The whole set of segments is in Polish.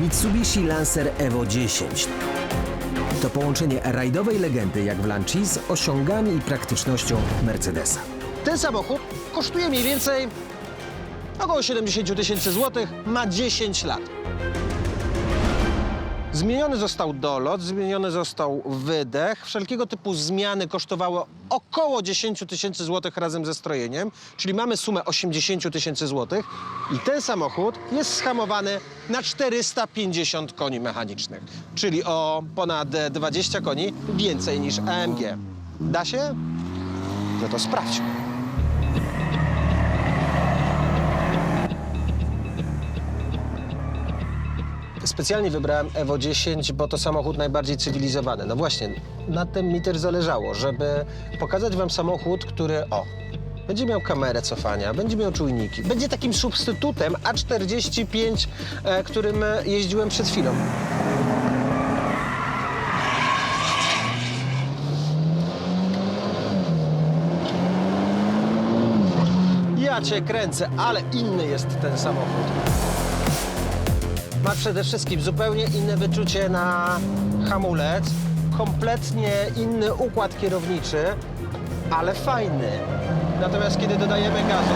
Mitsubishi Lancer Evo 10. To połączenie rajdowej legendy jak w Lanci z osiągami i praktycznością Mercedesa. Ten samochód kosztuje mniej więcej około 70 000 tysięcy złotych, ma 10 lat. Zmieniony został dolot, zmieniony został wydech. Wszelkiego typu zmiany kosztowały około 10 000 tysięcy złotych razem ze strojeniem, czyli mamy sumę 80 000 tysięcy złotych i ten samochód jest schamowany na 450 koni mechanicznych, czyli o ponad 20 koni więcej niż AMG. Da się? No to sprawdźmy. Specjalnie wybrałem Evo 10, bo to samochód najbardziej cywilizowany. No właśnie, na tym mi też zależało, żeby pokazać wam samochód, który, o, będzie miał kamerę cofania, będzie miał czujniki, będzie takim substytutem A45, e, którym jeździłem przed chwilą. Ja cię kręcę, ale inny jest ten samochód. Ma przede wszystkim zupełnie inne wyczucie na hamulec, kompletnie inny układ kierowniczy, ale fajny. Natomiast kiedy dodajemy gazu,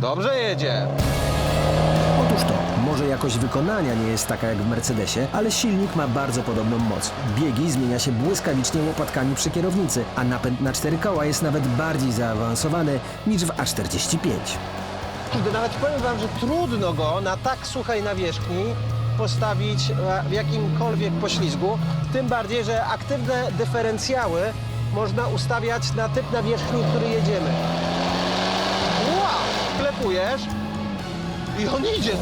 dobrze jedzie. Otóż to, może jakość wykonania nie jest taka jak w Mercedesie, ale silnik ma bardzo podobną moc. Biegi zmienia się błyskawicznie łopatkami przy kierownicy, a napęd na cztery koła jest nawet bardziej zaawansowany niż w A45. Kurde, nawet powiem wam, że trudno go na tak suchej nawierzchni postawić e, w jakimkolwiek poślizgu. Tym bardziej, że aktywne dyferencjały można ustawiać na typ nawierzchni, który jedziemy. Wow! Klepujesz i on idzie.